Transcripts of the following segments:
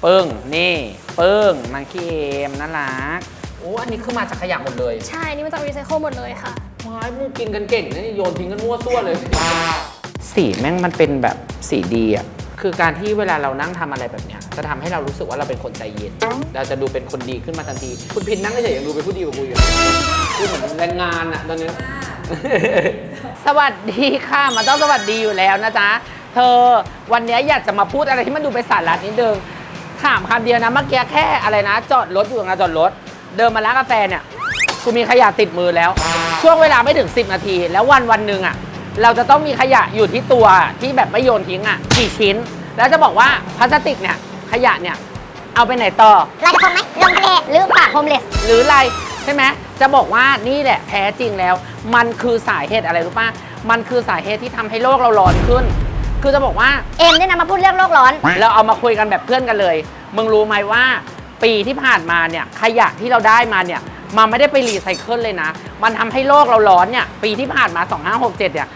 เปิ้ง นี่เปิ้งนางขี้เอมน่ารักโอ้อันนี้คือมาจากขยะหมดเลยใช่ นี่มาจากรีไซเคิลหมดเลยค่ะ ไม้มึงกินกันเก่งนะนี่โยนทิ้งกันมั่วซั่วเลย สีแม่งมันเป็นแบบสีดีอะ คือการที่เวลาเรานั่งทำอะไรแบบเนี้ย จะทำให้เรารู้สึกว่าเราเป็นคนใจเย็น เราจะดูเป็นคนดีขึ้นมาทันที คุณพินนั่งเฉยๆยังดูเป็นผู้ดีกว่ากูอยู่กูเหมือนแรงงานอะตอนนี้สวัสดีค่ะ มันต้องสวัสดีอยู่แล้วนะจ๊ะ เธอวันนี้อยากจะมาพูดอะไรที่มันดูเป็นสาระนิดนึง ถามคำเดียวนะเมื่อกี้แค่อะไรนะ จอดรถอยู่ตรงลานจอดรถ เดินมาร้านกาแฟเนี่ยกูมีขยะติดมือแล้ว ช่วงเวลาไม่ถึง 10 นาที แล้ววันวันหนึ่งอะ เราจะต้องมีขยะอยู่ที่ตัวที่แบบไม่โยนทิ้งอะกี่ชิ้น แล้วจะบอกว่าพลาสติกเนี่ยขยะเนี่ยเอาไปไหนต่อลอยกระทงไหมลงทะเลหรือฝากโฮมเลสหรืออะไรใช่ไหมจะบอกว่านี่แหละแท้จริงแล้ว มันคือสาเหตุอะไรรู้ป่ะมันคือสาเหตุที่ทำให้โลกเราร้อนขึ้น คือจะบอกว่า เอ็มเนี่ยนะมาพูดเรื่องโลกร้อน เราเอามาคุยกันแบบเพื่อนกันเลย มึงรู้ไหมว่าปีที่ผ่านมาเนี่ยขยะที่เราได้มาเนี่ยมันไม่ได้ไปรีไซเคิลเลยนะ มันทำให้โลกเราร้อนเนี่ยปีที่ผ่านมา 2567เนี่ย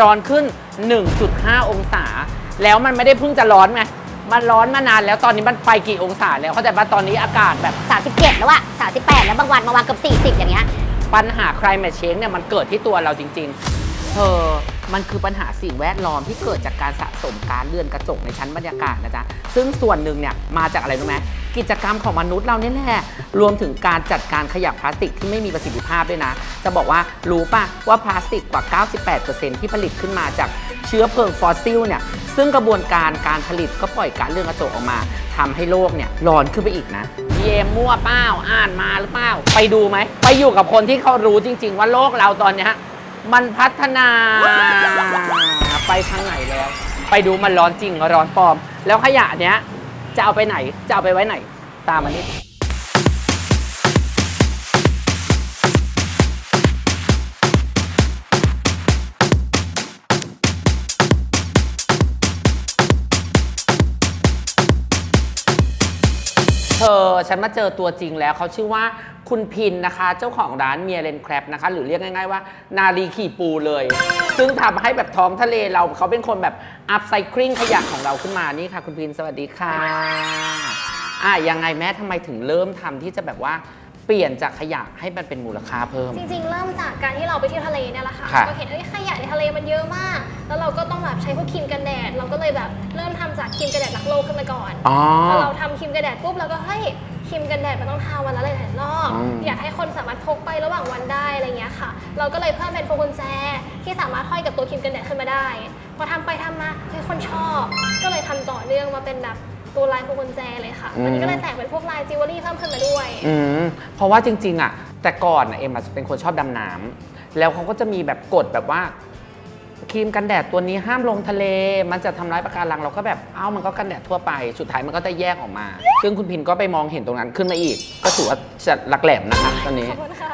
ร้อนขึ้น 1.5 องศา แล้วมันไม่ได้เพิ่งจะร้อนไงมันร้อนมานานแล้วตอนนี้มันไปกี่องศาแล้วเข้าใจป่ะตอนนี้อากาศแบบ 37 แล้วอะ38 แล้วบางวันมาวางเกือบ40 อย่างเงี้ยปัญหา climate change เนี่ยมันเกิดที่ตัวเราจริง ๆ เธอมันคือปัญหาสิ่งแวดล้อมที่เกิดจากการสะสมการเลื่อนกระจกในชั้นบรรยากาศนะจ๊ะ ซึ่งส่วนหนึ่งเนี่ยมาจากอะไรรู้ไหมกิจกรรมของมนุษย์เราเนี่ยแหละ รวมถึงการจัดการขยะพลาสติกที่ไม่มีประสิทธิภาพด้วยนะ จะบอกว่ารู้ป่ะว่าพลาสติกกว่า 98%ที่ผลิตขึ้นมาจากเชื้อเพลิงฟอสซิลเนี่ย ซึ่งกระบวนการการผลิตก็ปล่อยก๊าซเรือนกระจกออกมาทำให้โลกเนี่ยร้อนขึ้นไปอีกนะเยมมั่วเป้าอ่านมาหรือเปล่า ไปดูไหม ไปอยู่กับคนที่เขารู้จริง ๆ ว่าโลกเราตอนเนี้ย มันพัฒนา ไปทางไหนแล้ว ไปดูมันร้อนจริงร้อนปลอม แล้วขยะเนี้ย จะเอาไปไหน จะเอาไปไว้ไหน ตามมานี่เธอฉันมาเจอตัวจริงแล้วเขาชื่อว่า คุณพินนะคะ เจ้าของร้านเมียเลนแครบนะคะ หรือเรียกง่ายๆว่า นาลีขี่ปูเลย ซึ่งทำให้แบบท้องทะเลเราเขาเป็นคนแบบอัพไซคลิงขยะของเราขึ้นมานี่ค่ะ คุณพินสวัสดีค่ะ อะยังไงแม่ทำไมถึงเริ่มทำที่จะแบบว่า เปลี่ยนจากขยะให้มันเป็นมูลค่าเพิ่ม จริงๆ เริ่มจากการที่เราไปเที่ยวทะเลเนี่ยแหละค่ะค่ะก็เห็นเอ้ยขยะในทะเลมันเยอะมาก แล้วเราก็ต้องแบบใช้พวกครีมกันแดด เราก็เลยแบบเริ่มทำจากครีมกันแดดรักโลกขึ้นมาก่อนอ๋อพอเราทำครีมกันแดดปุ๊บเราก็เฮ้ยครีมกันแดดมันต้องทาวันละหลายๆรอบอืม อยากให้คนสามารถพกไประหว่างวันได้อะไรเงี้ยค่ะ เราก็เลยเพิ่มเป็นพวงกุญแจที่สามารถห้อยกับตัวครีมกันแดดขึ้นมาได้ พอทำไปทำมาเฮ้ยคนชอบ ก็เลยทำต่อเนื่องมาเป็นแบบ ตัวลายพวงกุญแจเลยค่ะตอนนี้ก็เลยแต่งเป็นพวกลายจิวเวลรี่เพิ่มขึ้นมาด้วย อืมเพราะว่าจริง ๆอะแต่ก่อนน่ะเอ็มอะเป็นคนชอบดำน้ำแล้วเขาก็จะมีแบบกฎแบบว่าครีมกันแดดตัวนี้ห้ามลงทะเล มันจะทำร้ายปะการังเราก็แบบเอ้ามันก็กันแดดทั่วไป สุดท้ายมันก็จะแยกออกมา ซึ่งคุณพินก็ไปมองเห็นตรงนั้นขึ้นมาอีก ก็ถือว่าจะหลักแหลมนะคะตอนนี้ ขอบคุณค่ะ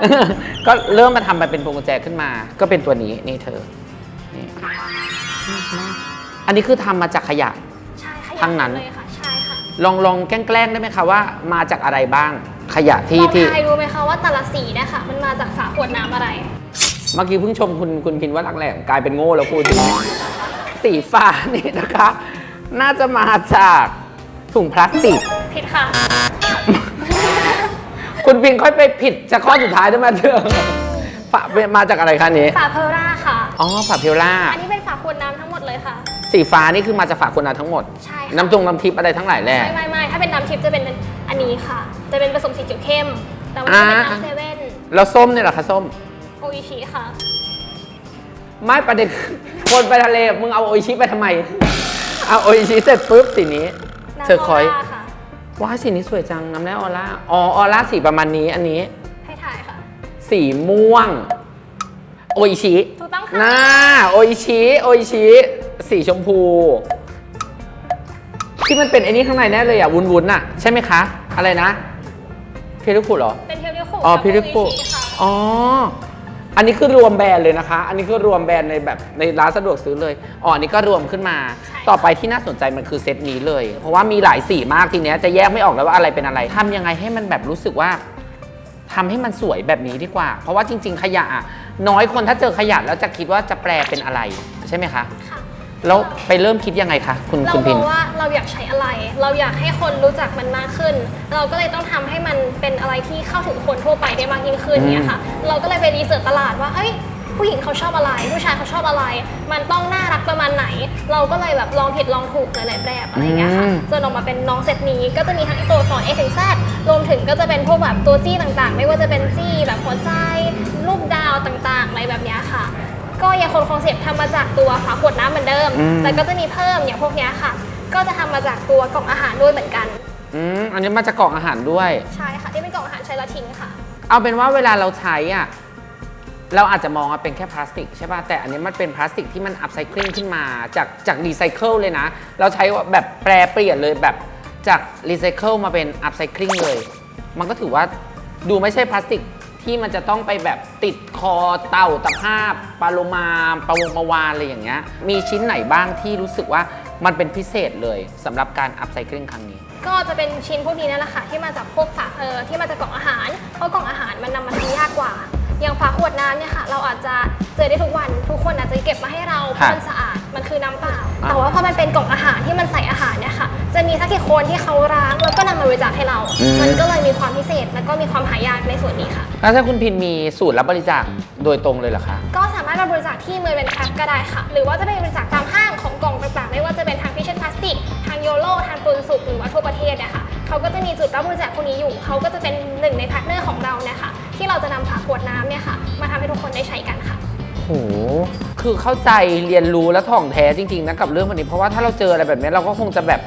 ก็เริ่มมาทำมาเป็นพวงกุญแจขึ้นมา ก็เป็นตัวนี้นี่เธอนี่อันนี้คือทำมาจากขยะ ใช่ขยะทั้งนั้น เลยค่ะใช่ค่ะ ลองลองแกล้งๆได้ไหมคะว่ามาจากอะไรบ้างขยะที่ลองที่ทายดูไหมคะว่าแต่ละสีเนี่ยค่ะมันมาจากฝาขวดน้ำอะไร เมื่อกี้เพิ่งชมคุณคุณพินว่ารักแหลมกลายเป็นโง่แล้วคุณ สีฟ้านี่นะคะ น่าจะมาจากถุงพลาสติก ผิดค่ะ คุณพินค่อยไปผิดจากข้อสุดท้ายได้ไหมเธอฝามาจากอะไรคะนี้ฝาเพลร่าค่ะ อ๋อฝาเพลล่า อันนี้เป็นฝาขวดน้ำทั้งหมดเลยค่ะ สีฟ้านี่คือมาจากฝาคนนาทั้งหมด ใช่ค่ะน้ำจงน้ำทิพย์อะไรทั้งหลายแหล่ไม่ไม่ไม่ถ้าเป็นน้ำทิพย์จะเป็นอันนี้ค่ะ จะเป็นผสมสีเขียวเข้ม แต่ว่าถ้าเป็นอ่าน้ำเซเว่นแล้วส้มเนี่ยเหรอคะส้ม โออิชิค่ะ ไม่ประเด็นคือคนไปทะเลมึงเอาโออิชิไปทำไม เอาโออิชิเสร็จปุ๊บสีนี้ น้ำเธอคอยโร่าค่ะ ว้ายสีนี้สวยจังน้ำแร่ออร่าอ๋อออร่าสีประมาณนี้อันนี้ ให้ถ่ายค่ะ สีม่วง โออิชิถูกต้องค่ะ น่าโออิชิโออิชิ สีชมพู ที่มันเป็นไอ้นี่ข้างในแน่เลยอะ วุ้นๆน่ะ ใช่ไหมคะ อะไรนะ เพลิคุเหรอ เป็นเทลเลียคุอ๋อกับพิริคุโออิชิค่ะอ๋อ อันนี้คือรวมแบรนด์เลยนะคะ อันนี้คือรวมแบรนด์ในแบบในร้านสะดวกซื้อเลย อ๋อ อันนี้ก็รวมขึ้นมา ต่อไปที่น่าสนใจมันคือเซตนี้เลย เพราะว่ามีหลายสีมากทีเนี้ยจะแยกไม่ออกแล้วว่าอะไรเป็นอะไรทำยังไงให้มันแบบรู้สึกว่าทำให้มันสวยแบบนี้ดีกว่า เพราะว่าจริง ๆ ขยะอะน้อยคนถ้าเจอขยะแล้วจะคิดว่าจะแปลเป็นอะไรใช่ไหมคะ ค่ะ แล้วไปเริ่มคิดยังไงคะคุณเราคุณมพิอนงว่าเราอยากใช้อะไร เราอยากให้คนรู้จักมันมากขึ้น เราก็เลยต้องทำให้มันเป็นอะไรที่เข้าถึงคนทั่วไปได้มากยิ่งขึ้นเนี่ยค่ะ เราก็เลยไปรีเสิร์ชตลาดว่าเอ้ยผู้หญิงเขาชอบอะไร ผู้ชายเขาชอบอะไร มันต้องน่ารักประมาณไหน เราก็เลยแบบลองผิดลองถูกหลายๆแบบอะไรอย่างเงี้ยค่ะอืมจนออกมาเป็นน้องเซตนี้ก็จะมีทั้งตัวสอน A ถึง Z รวมถึงก็จะเป็นพวกแบบตัวจี้ต่างๆ ไม่ว่าจะเป็นจี้แบบหัวใจรูปดาวต่างๆ อะไรแบบเนี้ยค่ะ ก็ยังคงคอนเซ็ปต์ทำมาจากตัวฝาขวดน้ำเหมือนเดิม อืม แต่ก็จะมีเพิ่มอย่างพวกเนี้ยค่ะ ก็จะทำมาจากตัวกล่องอาหารด้วยเหมือนกัน อืมอันนี้มาจากกล่องอาหารด้วย ใช่ค่ะที่เป็นกล่องอาหารใช้แล้วทิ้งค่ะ เอาเป็นว่าเวลาเราใช้อะเราอาจจะมองว่าเป็นแค่พลาสติกใช่ป่ะแต่อันนี้มันเป็นพลาสติกที่มันอัพไซคลิงขึ้นมาจากจากรีไซเคิลเลยนะ เราใช้แบบแปรเปลี่ยนเลยแบบจากรีไซเคิลมาเป็นอัพไซคลิงเลย มันก็ถือว่าดูไม่ใช่พลาสติก ที่มันจะต้องไปแบบติดคอเต่าตะภาพปลาโลมาปลาวงปลาวานอะไรอย่างเงี้ยมีชิ้นไหนบ้างที่รู้สึกว่ามันเป็นพิเศษเลยสำหรับการอัพไซคลิงครั้งนี้ ก็จะเป็นชิ้นพวกนี้นั่นแหละค่ะที่มาจากพวกฝาเออที่มาจากกล่องอาหาร เพราะกล่องอาหารมันนำมาทิ้งยากกว่า อย่างฝาขวดน้ำเนี่ยค่ะ เราอาจจะเจอได้ทุกวันทุกคนอาจจะเก็บมาให้เราเพราะมันสะอาดมันคือน้ำเปล่าอะแต่ว่าพอมันเป็นกล่องอาหารที่มันใส่อาหารเนี่ยค่ะ จะมีสักกี่คนที่เขาล้างแล้วก็นำมาบริจาคให้เรามันก็เลยมีความพิเศษแล้วก็มีความหายากในส่วนนี้ค่ะ แล้วถ้าคุณพินมีสูตรรับบริจาคโดยตรงเลยเหรอคะ ก็สามารถมาบริจาคที่เมอร์เวนแคปก็ได้ค่ะ หรือว่าจะไปบริจาคตามห้างของกล่องต่างๆ ไม่ว่าจะเป็นทางพิเชษพลาสติก ทางโยโลทางปุนสุกหรือว่าทั่วประเทศเนี่ยค่ะเขาก็จะมีจุดรับบริจาคพวกนี้อยู่ เขาก็จะเป็นหนึ่งในพาร์ทเนอร์ของเราเนี่ยค่ะ ที่เราจะนำฝาขวดน้ำเนี่ยค่ะ มาทำให้ทุกคนได้ใช้กันค่ะ โห คือเข้าใจเรียนรู้และถ่องแท้จริง ๆนะกับเรื่องวันนี้ เพราะว่าถ้าเราเจออะไรแบบนี้เราก็คงจะแบบ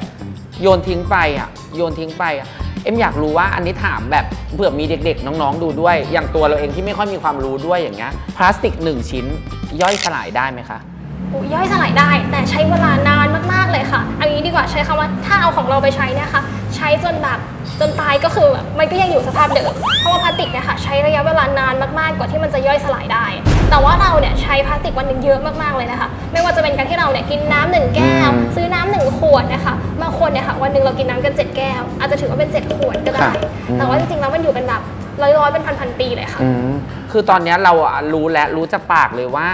โยนทิ้งไปอะโยนทิ้งไปอะเอ็มอยากรู้ว่าอันนี้ถามแบบเผื่อมีเด็กๆ น้องๆดูด้วย อย่างตัวเราเองที่ไม่ค่อยมีความรู้ด้วยอย่างเงี้ยพลาสติกหนึ่งชิ้นย่อยสลายได้ไหมคะ ยย่อยสลายได้ แต่ใช้เวลานานมากๆเลยค่ะเอันนี้ดีกว่าใช้คำว่าถ้าเอาของเราไปใช้เนี่ยค่ะใช้จนแบบจนตายก็คือแบบมันก็ยังอยู่สภาพเดิมเพราะว่าพลาสติกเนี่ยค่ะใช้ระยะเวลานานมากๆกว่าที่มันจะย่อยสลายได้ แต่ว่าเราเนี่ยใช้พลาสติกวันหนึ่งเยอะมากๆเลยนะคะ ไม่ว่าจะเป็นการที่เราเนี่ยกินน้ำหนึ่งแก้วอืมซื้อน้ำหนึ่งขวดนะคะบางคนเนี่ยค่ะวันหนึ่งเรากินน้ำกันเจ็ดแก้ว อาจจะถือว่าเป็นเจ็ดขวดก็ได้ค่ะอืมแต่ว่าจริงๆแล้วมันอยู่เป็นแบบ ร้อยๆเป็นพันๆปีเลยค่ะ อืมคือตอนเนี้ยเราอะรู้และรู้จากปากเลยว่า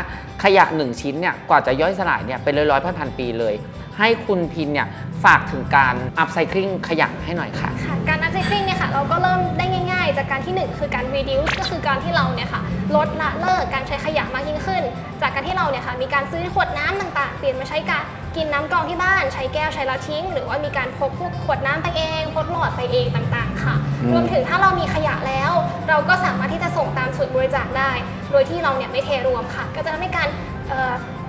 ขยะหนึ่งชิ้นเนี่ยกว่าจะย่อยสลายเนี่ยเป็นร้อยร้อยพันพันๆปีเลย ให้คุณพินเนี่ยฝากถึงการอัพไซคลิงขยะให้หน่อยค่ะ ค่ะการ upcycling เนี่ยค่ะ เราก็เริ่มได้ง่ายๆ จากการที่หนึ่งคือการ reduce ก็คือการที่เราเนี่ยค่ะลดละเลิกการใช้ขยะมากยิ่งขึ้น จากการที่เราเนี่ยค่ะมีการซื้อขวดน้ำต่างๆ เปลี่ยนมาใช้การกินน้ำกรองที่บ้านใช้แก้วใช้แล้วทิ้ง หรือว่ามีการพกพวกขวดน้ำไปเองพกหลอดไปเองต่างๆ ค่ะอืมรวมถึงถ้าเรามีขยะแล้ว เราก็สามารถที่จะส่งตามศูนย์บริจาคได้ โดยที่เราเนี่ยไม่เทรวมค่ะ ก็จะทำให้การ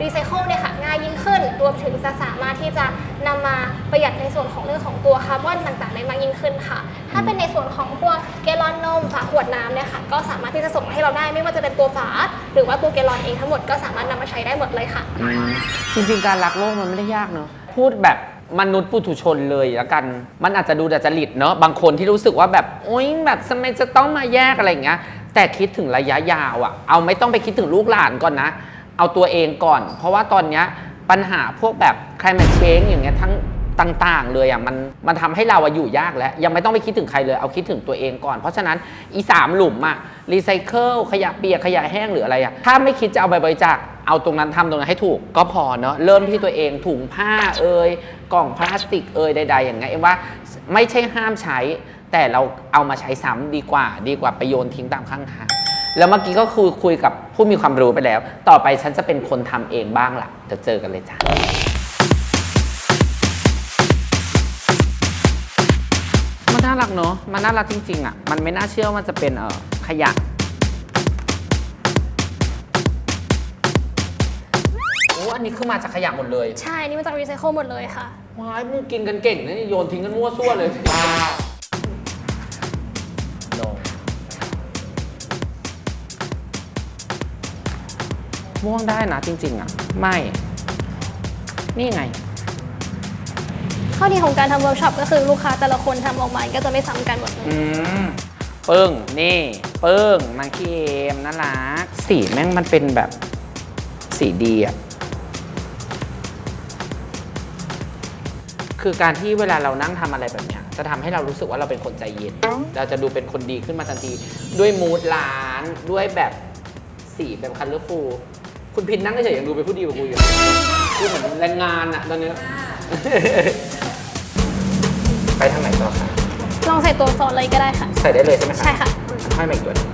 รีไซเคิลเนี่ยค่ะง่ายยิ่งขึ้น รวมถึงจะสามารถที่จะนำมาประหยัดในส่วนของเรื่องของตัวคาร์บอนต่างๆได้มากยิ่งขึ้นค่ะ ถ้าเป็นในส่วนของพวกแกลลอนนมฝาขวดน้ำเนี่ยค่ะก็สามารถที่จะส่งมาให้เราได้ ไม่ว่าจะเป็นตัวฝา หรือว่าตัวแกลลอนเองทั้งหมดก็สามารถนำมาใช้ได้หมดเลยค่ะ จริงๆการรักโลกมันไม่ได้ยากเนอะพูดแบบมนุษย์ปุถุชนเลยแล้วกัน มันอาจจะดูดัดจริตเนอะบางคนที่รู้สึกว่าแบบโอ๊ยแบบทำไมจะต้องมาแยกอะไรอย่างเงี้ยแต่คิดถึงระยะยาวอะเอาไม่ต้องไปคิดถึงลูกหลานก่อนนะ เอาตัวเองก่อน เพราะว่าตอนเนี้ยปัญหาพวกแบบ climate change อย่างเงี้ยทั้งต่างๆ เลยอะมันมันทำให้เราอะอยู่ยากแล้ว ยังไม่ต้องไปคิดถึงใครเลยเอาคิดถึงตัวเองก่อน เพราะฉะนั้นอีสามหลุมอะรีไซเคิลขยะเปียกขยะแห้งหรืออะไรอะถ้าไม่คิดจะเอาไปบริจาคเอาตรงนั้นทำตรงนั้นให้ถูกก็พอเนาะเริ่มที่ตัวเองถุงผ้าเอ่ยกล่องพลาสติกเอ่ยใด ๆ อย่างเงี้ยเอ็มว่าไม่ใช่ห้ามใช้ แต่เราเอามาใช้ซ้ำดีกว่า ดีกว่าไปโยนทิ้งตามข้างทาง แล้วเมื่อกี้ก็คือคุยกับผู้มีความรู้ไปแล้ว ต่อไปฉันจะเป็นคนทำเองบ้างล่ะจะเจอกันเลยจ้ะมันน่ารักเนอะมันน่ารักจริง ๆอะมันไม่น่าเชื่อว่ามันจะเป็นเอ่อขยะ โอ้อันนี้คือมาจากขยะหมดเลยใช่ นี่มาจากรีไซเคิลหมดเลยค่ะ ว้ายมึงกินกันเก่งนะนี่โยนทิ้งกันมั่วซั่วเลย ม่วงได้นะจริงๆอะ ไม่ นี่ไง ข้อดีของการทำเวิร์กช็อปก็คือลูกค้าแต่ละคนทำออกมาก็จะไม่ซ้ำกันหมดเลยอืมปึ้ง นี่ปึ้งมาคีเอมน่ารักสีแม่งมันเป็นแบบสีดีอะคือการที่เวลาเรานั่งทำอะไรแบบเนี้ย จะทำให้เรารู้สึกว่าเราเป็นคนใจเย็น เราจะดูเป็นคนดีขึ้นมาทันที ด้วยมูดร้าน ด้วยแบบสีแบบคันเลอร์ฟู คุณพินนั่งเฉยๆยังดูเป็นผู้ดีกว่ากูอยู่คือเหมือนแรงงานอะตอนนี้ไปทางไหนต่อคะลองใส่ตัวซอสเลยก็ได้ค่ะ ใส่ได้เลยใช่ไหมคะใช่ค่ะมันห้อยมาอีกตัวหนึง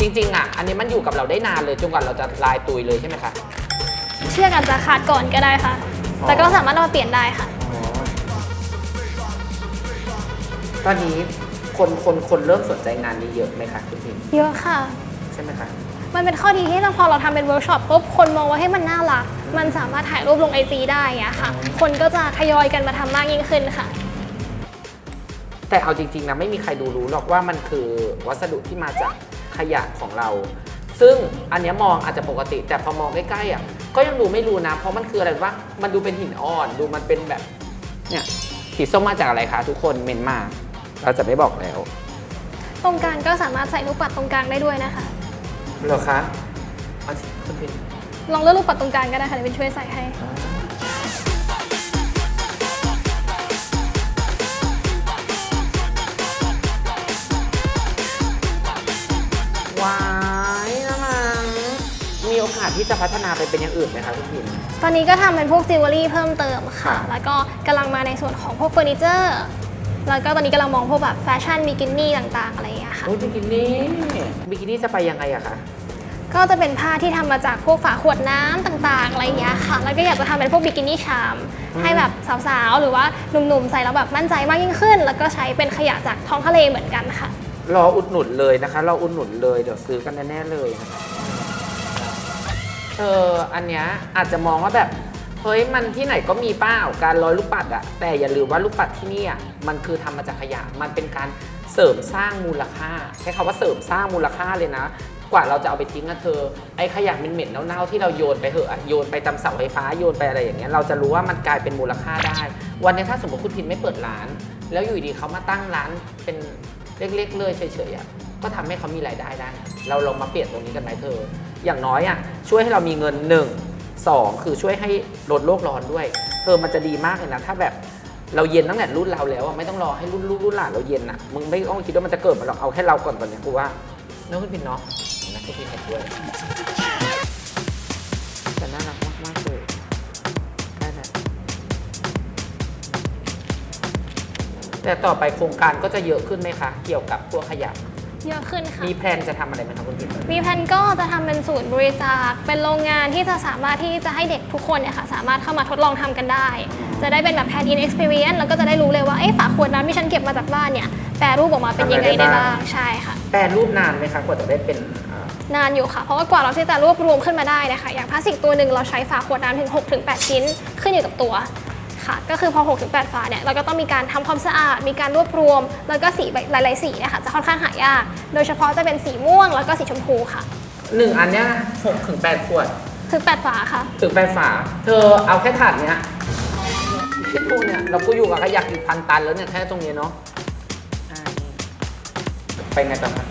จริงๆอะอันนี้มันอยู่กับเราได้นานเลยจนกว่าเราจะลายตุยเลยใช่ไหมคะ เชือกอาจจะขาดก่อนก็ได้ค่ะอ๋อแต่ก็สามารถเอามาเปลี่ยนได้ค่ะ ตอนนี้คนคนคนเริ่มสนใจงานนี้เยอะไหมคะคุณพิมเยอะค่ะ ใช่ไหมคะ มันเป็นข้อดีที่พอเราทำเป็นเวิร์กช็อปปุ๊บคนมองว่าให้มันน่ารัก มันสามารถถ่ายรูปลงไอจีได้อย่างเงี้ยค่ะ คนก็จะทยอยกันมาทำมากยิ่งขึ้นค่ะ แต่เอาจริงๆนะไม่มีใครดูรู้หรอกว่ามันคือวัสดุที่มาจากขยะของเรา ซึ่งอันเนี้ยมองอาจจะปกติ แต่พอมองใกล้ๆอะก็ยังดูไม่รู้นะ เพราะมันคืออะไรว่ามันดูเป็นหินอ่อนดูมันเป็นแบบเนี่ยสีส้มมาจากอะไรคะทุกคนเมนมา เราจะไม่บอกแล้ว ตรงกลางก็สามารถใส่ลูกปัดตรงกลางได้ด้วยนะคะ เหรอคะเอาสิคุณพิมลองเลือกลูกปัดตรงกลางก็ได้ค่ะเดี๋ยวเป็นช่วยใส่ให้ ว้ายนะมันมีโอกาสที่จะพัฒนาไปเป็นอย่างอื่นไหมคะคุณพิมตอนนี้ก็ทำเป็นพวกจิวเวลรี่เพิ่มเติมค่ะ ค่ะ แล้วก็กำลังมาในส่วนของพวกเฟอร์นิเจอร์ แล้วก็ตอนนี้กำลังมองพวกแบบแฟชั่นบิกินี่ต่างๆ อะไรอย่างเงี้ยค่ะ โอ้ยบิกินี่บิกินี่จะไปยังไงอะคะ ก็จะเป็นผ้าที่ทำมาจากพวกฝาขวดน้ำต่างๆ อะไรอย่างเงี้ยค่ะ แล้วก็อยากจะทำเป็นพวกบิกินี่ชามอืมให้แบบสาวๆ หรือว่าหนุ่มๆ ใส่แล้วแบบมั่นใจมากยิ่งขึ้น แล้วก็ใช้เป็นขยะจากท้องทะเลเหมือนกันค่ะ รออุดหนุนเลยนะคะ รออุดหนุนเลย เดี๋ยวซื้อกันแน่ๆเลยนะคะเอออันเนี้ยอาจจะมองว่าแบบ เฮ้ย มันที่ไหนก็มีเป้าการร้อยลูกปัดอะแต่อย่าลืมว่าลูกปัดที่นี่อะ มันคือทำมาจากขยะ มันเป็นการเสริมสร้างมูลค่า ใช้คำว่าเสริมสร้างมูลค่าเลยนะ กว่าเราจะเอาไปทิ้งอะเธอ ไอ้ขยะเหม็นๆเน่าๆที่เราโยนไปเหอะโยนไปตามเสาไฟฟ้าโยนไปอะไรอย่างเงี้ยเราจะรู้ว่ามันกลายเป็นมูลค่าได้ วันนี้ถ้าสมมติคุณพินไม่เปิดร้าน แล้วอยู่ดีเขามาตั้งร้านเป็นเล็กๆเลยเฉยๆอะก็ทำให้เขามีรายได้ได้ เราลองมาเปลี่ยนตรงนี้กันไหมเธอ อย่างน้อยอะช่วยให้เรามีเงินหนึ่งสองคือช่วยให้ลดโลกร้อนด้วย เธอมันจะดีมากเลยนะ ถ้าแบบ เราเย็นตั้งแต่รุ่นเราแล้วอะไม่ต้องรอให้รุ่นลูกรุ่นหลานเราเย็นอะมึงไม่ต้องคิดว่ามันจะเกิดมาหรอกเอาแค่เราก่อนตอนเนี้ยกูว่าเน้องคุณพินเนาะนะคุณพินเห็นด้วยแต่น่ารักมากๆเลยได้แล้วแต่ต่อไปโครงการก็จะเยอะขึ้นไหมคะ เกี่ยวกับพวกขยะ เยอะขึ้นค่ะ มีแพลนจะทำอะไรไหมคะคุณพินมีแผนก็จะทำเป็นศูนย์บริจาค เป็นโรงงานที่จะสามารถที่จะให้เด็กทุกคนเนี่ยค่ะ สามารถเข้ามาทดลองทำกันได้ จะได้เป็นแบบ hand in experience แล้วก็จะได้รู้เลยว่าเอ๊ะฝาขวดน้ำที่ฉันเก็บมาจากบ้านเนี่ยแปรรูปออกมาเป็นยังไงได้บ้างใช่ค่ะ แปลรูปนานไหมคะกว่าจะได้เป็นอ่านานอยู่ค่ะ เพราะว่ากว่าเราที่จะรวบรวมขึ้นมาได้นะคะ อย่างพลาสติกตัวหนึ่งเราใช้ฝาขวดน้ำถึง6-8 ชิ้น ขึ้นอยู่กับตัว ค่ะ ก็คือพอ 6-8ฝาเนี่ยเราก็ต้องมีการทำความสะอาด มีการรวบรวม แล้วก็สีหลาย ๆ สีเนะคะจะค่อนข้างหายาก โดยเฉพาะจะเป็นสีม่วงแล้วก็สีชมพูค่ะหนึ่งอันเนี้ยหกถึงแปดขวด ถึง8ฝาค่ะ ถึงแปดฝา เธอเอาแค่ถาดเนี้ยคิดดูเนี่ยเราก็อยู่กับขยะกี่พันตันแล้วเนี่ยแค่ตรงนี้เนาะอ่านี่ไปไงต่อคะ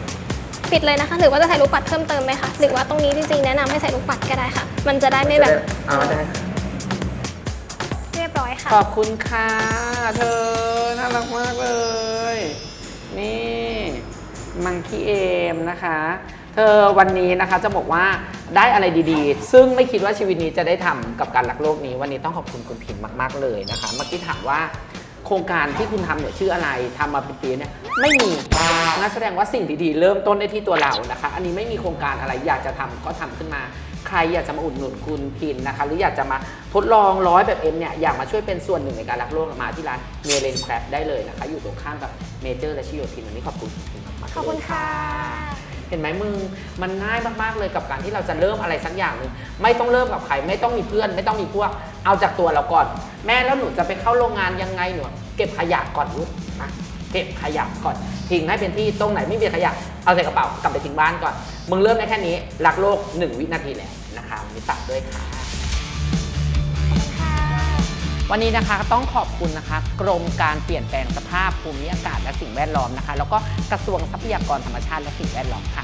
ปิดเลยนะคะ หรือว่าจะใส่ลูกปัดเพิ่มเติมไหมคะ หรือว่าตรงนี้จริงๆแนะนำให้ใส่ลูกปัดก็ได้ค่ะ มันจะได้ไม่แบบเอาได้ ค่ะเรียค่ะ ขอบคุณค่ะ เธอ น่ารักมากเลย นี่มังคีเอมนะคะ เธอวันนี้นะคะจะบอกว่าได้อะไรดีๆ ซึ่งไม่คิดว่าชีวิตนี้จะได้ทำกับการรักโลกนี้ วันนี้ต้องขอบคุณคุณพิมพ์มาก ๆ เลยนะคะ เมื่อกี้ถามว่าโครงการที่คุณทำเนี่ยชื่ออะไรทำมาเป็นปีเนี่ยไม่มีงั้นแสดงว่าสิ่งดีๆ เริ่มต้นได้ที่ตัวเรานะคะ อันนี้ไม่มีโครงการอะไรอยากจะทำก็ทำขึ้นมา รอยากจะมาอุดหนุนคุณพินนะคะ หรืออยากจะมาทดลองร้อยแบบเอ็มเนี่ยอยากมาช่วยเป็นส่วนหนึ่งในการรักโลกมาที่ร้านเมเลนแครบได้เลยนะคะ อยู่ตรงข้ามกับเมเจอร์และชิโยทินวันนี้ขอบคุณคุณพิมมากๆขอบคุณค่ะเห็นไหมมึงมันง่ายมากๆเลยกับการที่เราจะเริ่มอะไรสักอย่างหนึ่งไม่ต้องเริ่มกับใครไม่ต้องมีเพื่อน ไม่ต้องมีพวกเอาจากตัวเราก่อน แม่แล้วหนูจะไปเข้าโรงงานยังไงหนูเก็บขยะก่อนลูกนะเก็บขยะก่อนทิ้งให้เป็นที่ตรงไหนไม่มีขยะเอาใส่กระเป๋ากลับไปทิ้งบ้านก่อน มึงเริ่มได้แค่นี้รักโลกหนึ่งวินาทีแหละ นะคะมีตัดด้วยค่ะ วันนี้นะคะต้องขอบคุณนะคะ กรมการเปลี่ยนแปลงสภาพภูมิอากาศและสิ่งแวดล้อมนะคะ แล้วก็กระทรวงทรัพยากรธรรมชาติและสิ่งแวดล้อมค่ะ